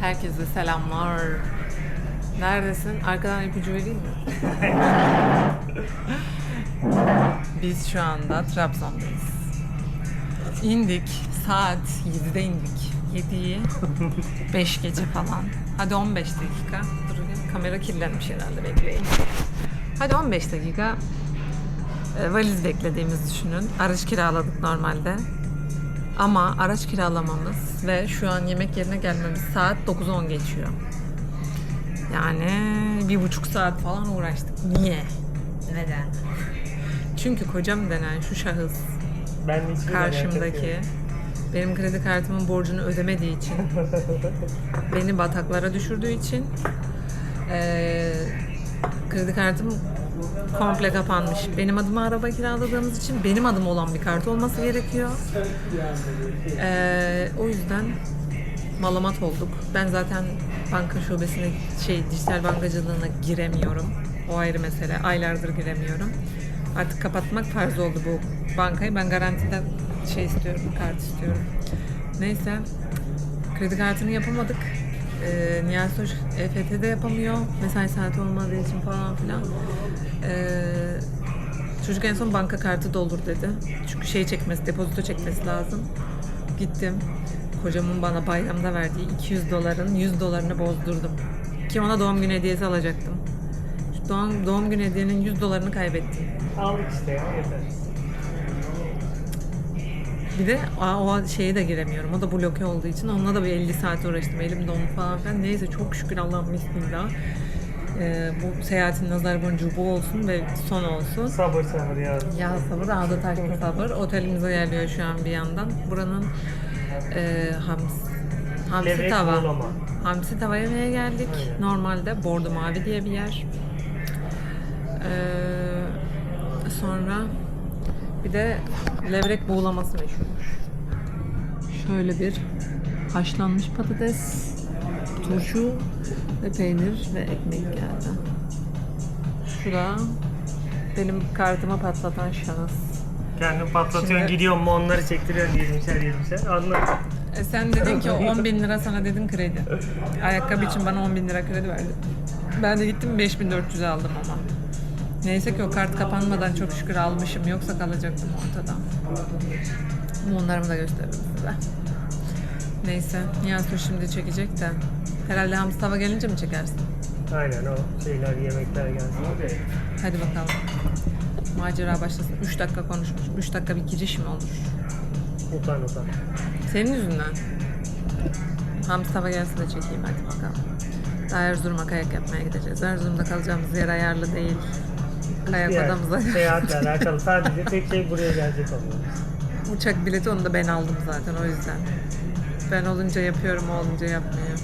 Herkese selamlar. Neredesin? Arkadan ipucu vereyim mi? Biz şu anda Trabzon'dayız. İndik. Saat 7'de indik. 7'yi 5 gece falan. Hadi 15 dakika. Dur kamera kirlenmiş herhalde bekleyin. Hadi 15 dakika e, valiz beklediğimizi düşünün. Araç kiraladık normalde. Ama araç kiralamamız ve şu an yemek yerine gelmemiz saat 9-10 geçiyor. Yani bir buçuk saat falan uğraştık. Niye? Neden? Çünkü kocam denen şu şahıs Ben hiç karşımdaki benim kredi kartımın borcunu ödemediği için beni bataklara düşürdüğü için eee, kredi kartım komple kapanmış. Benim adıma araba kiraladığımız için benim adım olan bir kart olması gerekiyor. Eee, o yüzden malamat olduk. Ben zaten banka şubesine şey dijital bankacılığına giremiyorum. O ayrı mesele. Aylardır giremiyorum. Artık kapatmak farz oldu bu bankayı. Ben garantiden şey istiyorum, kart istiyorum. Neyse. Kredi kartını yapamadık. Ee, Niyazi Hoş EFT'de yapamıyor. Mesai saati olmadığı için falan filan. Ee, çocuk en son banka kartı doldur dedi. Çünkü şey çekmesi, depozito çekmesi lazım. Gittim. Kocamın bana bayramda verdiği 200 doların 100 dolarını bozdurdum. Ki ona doğum günü hediyesi alacaktım. Şu doğum, doğum günü hediyenin 100 dolarını kaybettim. Aldık işte ya yeter. Bir de o şeye de giremiyorum. O da bloke olduğu için onunla da bir 50 saat uğraştım. Elimde onu falan filan. Neyse çok şükür Allah'ım bismillah. Ee, bu seyahatin nazar boncuğu bu olsun ve son olsun. Sabır sabır ya. Ya sabır, ağda taşlı sabır. Otelimize geliyor şu an bir yandan. Buranın e, hams, hamsi Levrek tava. buğulama. Hamsi tava yemeye geldik. Aynen. Normalde Bordo Mavi diye bir yer. Ee, sonra bir de levrek buğulaması meşhurmuş. Şöyle bir haşlanmış patates, turşu ve peynir ve ekmek geldi. Şu da benim kartımı patlatan şahıs. Kendin patlatıyorsun Şimdi- gidiyorsun mu onları çektiriyorsun 20'şer 20'şer anlat. E sen dedin ki 10 bin lira sana dedim kredi. Ayakkabı için bana 10 bin lira kredi verdi. Ben de gittim 5400 aldım ama. Neyse ki o kart kapanmadan çok şükür almışım. Yoksa kalacaktım ortada. Onlarımı da gösteririm size. Neyse. Niyazi şimdi çekecek de. Herhalde hamsi tava gelince mi çekersin? Aynen o şeyler yemekler gelsin. Hadi bakalım. Macera başlasın. 3 dakika konuşmuş. 3 dakika bir giriş mi olur? Utan utan. Senin yüzünden. Hamsi tava gelsin de çekeyim hadi bakalım. Daha Erzurum'a kayak yapmaya gideceğiz. Erzurum'da kalacağımız yer ayarlı değil. Kayak Yani odamıza. Seyahatle alakalı sadece tek şey buraya gelecek oluyor. Uçak bileti onu da ben aldım zaten o yüzden. Ben olunca yapıyorum, olunca yapmıyor.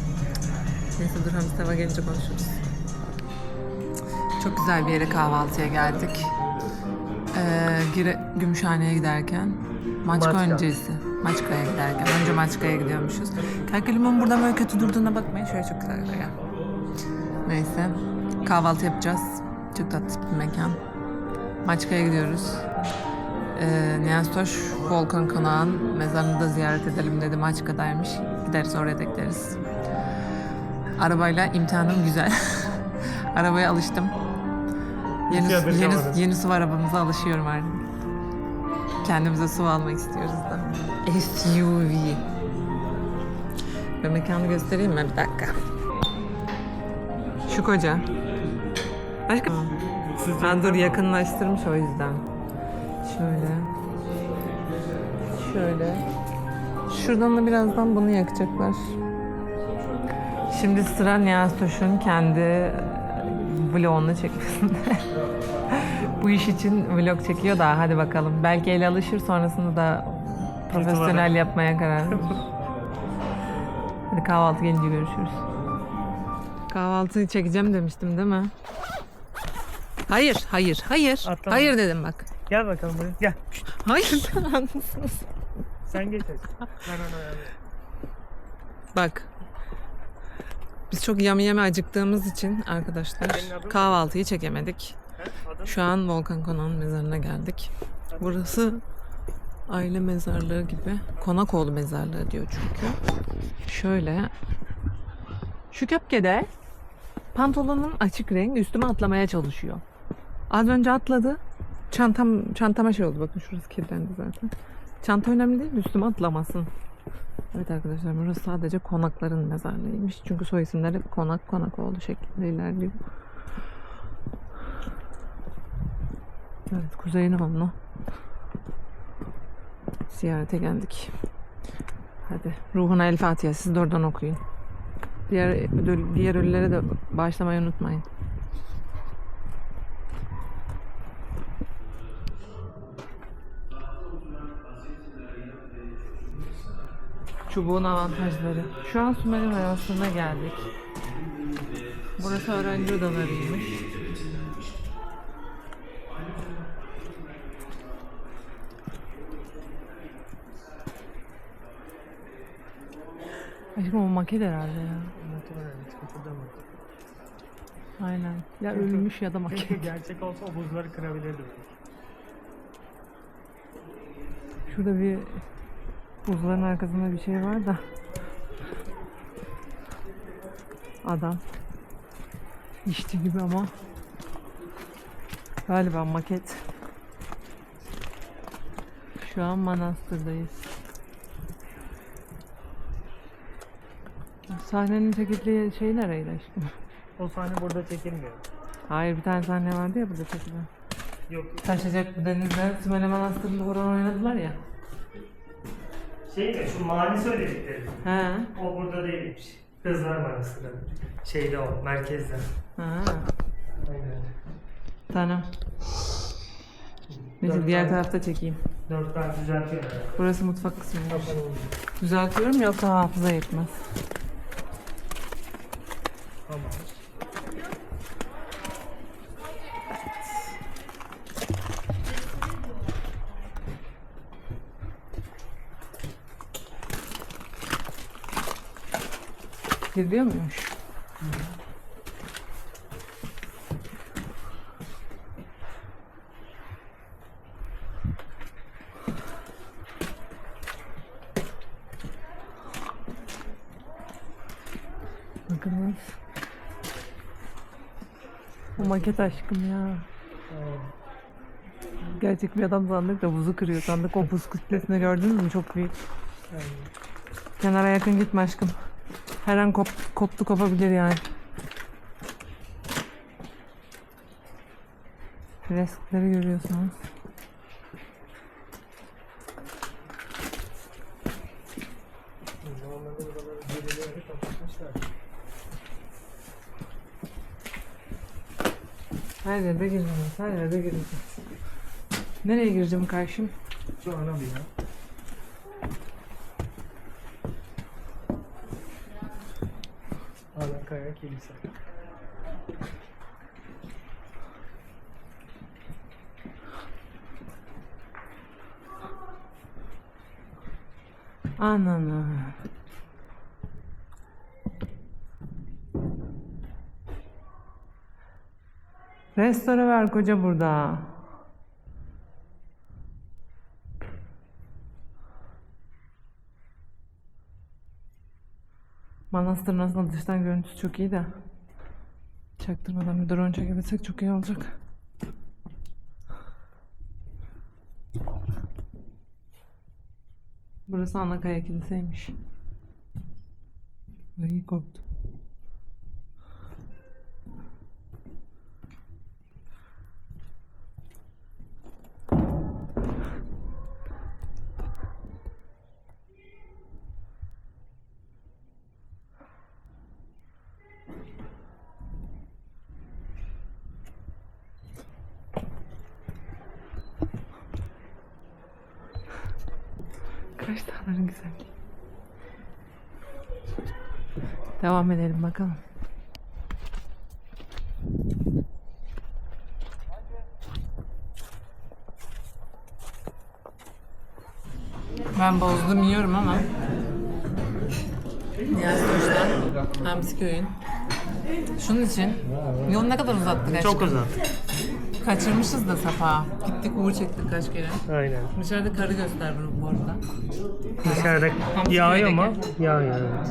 Neyse dur Hamsi tava gelince konuşuruz. Çok güzel bir yere kahvaltıya geldik. Ee, Gire, Gümüşhane'ye giderken Maçka, Maçka. öncesi. Maçka'ya giderken. Önce Maçka'ya gidiyormuşuz. Kalkülümün burada böyle kötü durduğuna bakmayın. Şöyle çok güzel bir yer. Neyse. Kahvaltı yapacağız. Çok tatlı bir mekan. Maçka'ya gidiyoruz. Ee, Niyazi Toş Volkan Konağı'nın mezarını da ziyaret edelim dedi. Maçka'daymış. Gideriz oraya da gideriz. Arabayla imtihanım güzel. Arabaya alıştım. Yeni, yeni, yeni su arabamıza alışıyorum artık. Kendimize su almak istiyoruz da. SUV. Ve mekanı göstereyim mi? Bir dakika. Şu koca. Başka? Ben dur yakınlaştırmış o yüzden. Şöyle. Şöyle. Şuradan da birazdan bunu yakacaklar. Şimdi sıra Niyazi Toş'un kendi e, vlogunu çekmesinde. Bu iş için vlog çekiyor da hadi bakalım. Belki ele alışır sonrasında da profesyonel yapmaya karar verir. hadi kahvaltı gelince görüşürüz. Kahvaltıyı çekeceğim demiştim değil mi? Hayır, hayır, hayır. Atlama. Hayır dedim bak. Gel bakalım buraya. Gel. Hayır. Sen geç hadi. Ben onu ayarlayayım. Bak. Biz çok yami yami acıktığımız için arkadaşlar Senin adın ne? kahvaltıyı çekemedik. He? Adın? Şu an Volkan Konak'ın mezarına geldik. Burası aile mezarlığı gibi. Konakoğlu mezarlığı diyor çünkü. Şöyle Şu köpkede pantolonun açık renk üstüme atlamaya çalışıyor. Az önce atladı. Çantam çantama şey oldu bakın şurası kirlendi zaten. Çanta önemli değil üstüme atlamasın. Evet arkadaşlar burası sadece konakların mezarlığıymış. Çünkü soy isimleri konak konakoğlu şeklinde ilerliyor. Evet Kuzey İnönü. Ziyarete geldik. Hadi ruhuna el Fatiha siz de oradan okuyun. Diğer diğer ölülere de bağışlamayı unutmayın. Çubuğun avantajları. Şu an Sümer'in arasına geldik. Burası öğrenci odalarıymış. Aşkım o maket herhalde ya. Aynen. Ya ölmüş ya da maket. gerçek olsa o buzları kırabilirdim. Şurada bir buzların arkasında bir şey var da. Adam. İşçi gibi ama. Galiba maket. Şu an manastırdayız. Sahnenin çekildiği şey nereydi aşkım? O sahne burada çekilmiyor. Hayır bir tane sahne vardı ya burada çekilen. Yok Taşacak bu denizler Sümele Manastırı'nda horon oynadılar ya. Şey mi şu mani söyledikleri. He. O burada değilmiş. Kızlar Manastırı. Şeyde o merkezde. Ha. Aynen. Tamam. Neyse Dört diğer tane- tarafta çekeyim. Dört tane düzeltiyor herhalde. Burası mutfak kısmıymış. Kapanıyor. Düzeltiyorum yoksa hafıza yetmez. Tamam. Gidiyor muymuş? Bakınız. Bu maket aşkım ya. Gerçek bir adam sandık da buzu kırıyor sandık. O buz kütlesini gördünüz mü? Çok büyük. Kenara yakın gitme aşkım. Her an kop, koptu kopabilir yani. Freskleri görüyorsunuz. Her yerde gireceğiz. Her yerde gireceğiz. Nereye gireceğim karşım? Şu ana bina. Alakaya kilise. Ananı. Restore var koca burada. Manastırın aslında dıştan görüntüsü çok iyi de. Çaktırmadan bir drone çekebilsek çok iyi olacak. Burası Anakaya Kilise'ymiş. Ay korktum. Dağların güzelliği. Devam edelim bakalım. Ben bozdum yiyorum ama Niyazi Koç'tan Hamsi Köy'ün Şunun için Yolu ne kadar uzattık aşkım? Çok uzak. Kaçırmışız da Safa. Gittik uğur çektik kaç kere. Aynen. Dışarıda karı göster bu- bu arada. Dışarıda yağıyor mu? Yağıyor evet.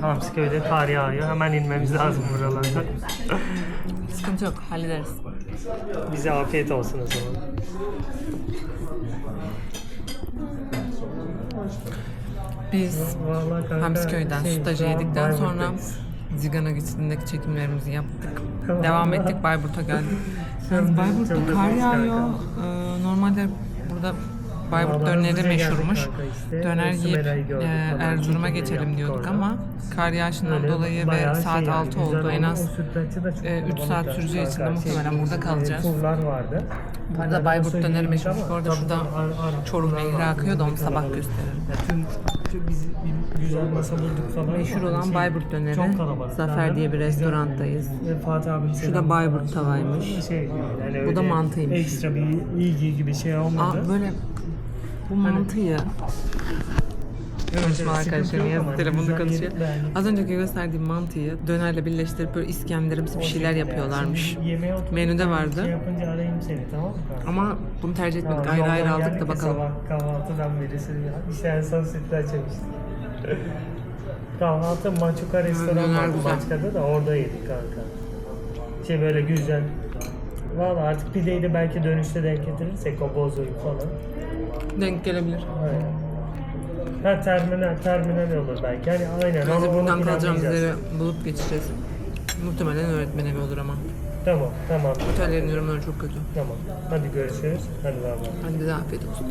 Hamsiköy'de kar yağıyor. Hemen inmemiz lazım buralardan. Sıkıntı yok hallederiz. Bize afiyet olsun o zaman. Biz Vallahi kanka, Hamsiköy'den şey, stajı yedikten sonra. Zigana gittiğindeki çekimlerimizi yaptık. Tamam. Devam ettik Bayburt'a geldik. Yalnız Bayburt'ta kar yağıyor. Ee, normalde burada Bayburt döneri meşhurmuş. işte. Döner yiyip e, Erzurum'a geçelim diyorduk orada. ama kar yağışından Öyle dolayı ve saat şey yani, 6 oldu. güzel En oldu. az e, saat yani süreceği için de muhtemelen Şey, burada e, kalacağız. Vardı. Burada Bayburt döneri meşhurmuş. Bu arada şurada Çorum Nehri akıyor da onu sabah gösteririm. Ya tüm, tüm biz bir güzel masa bulduk falan. Meşhur Hani olan şey, Bayburt döneri. Çok kalabalık. Zafer diye bir güzel. restoranttayız. Ve Fatih abi Şurada Bayburt tavaymış. Şey, yani Bu da mantıymış. Ekstra bir ilgi gibi şey olmadı. Aa, böyle bu mantıyı konuşma arkadaşlarım yazıp telefonda konuşuyor. Az önceki gösterdiğim mantıyı dönerle birleştirip böyle İskender'imsi bir şeyler yapıyorlarmış. Menüde vardı. Şey yapınca arayayım seni tamam mı? Ama bunu tercih etmedik. Ayrı ayrı aldık da ya bakalım. Kahvaltıdan birisi işte en son sütlaç yemiştik. Kahvaltı Maçuka restoran vardı. Maçka'da da orada yedik kanka. Şey böyle güzel. Valla artık pideyi de belki dönüşte denk getirirsek o bozoyu falan. Denk gelebilir. Aynen. Ha terminal, terminal olur belki. Yani aynen. Bence onu buradan kalacağımız yeri bulup geçeceğiz. Muhtemelen öğretmen evi olur ama. Tamam, tamam, Otellerin yorumları çok kötü. tamam. Hadi görüşürüz. Hadi bay bay. Hadi bize afiyet olsun.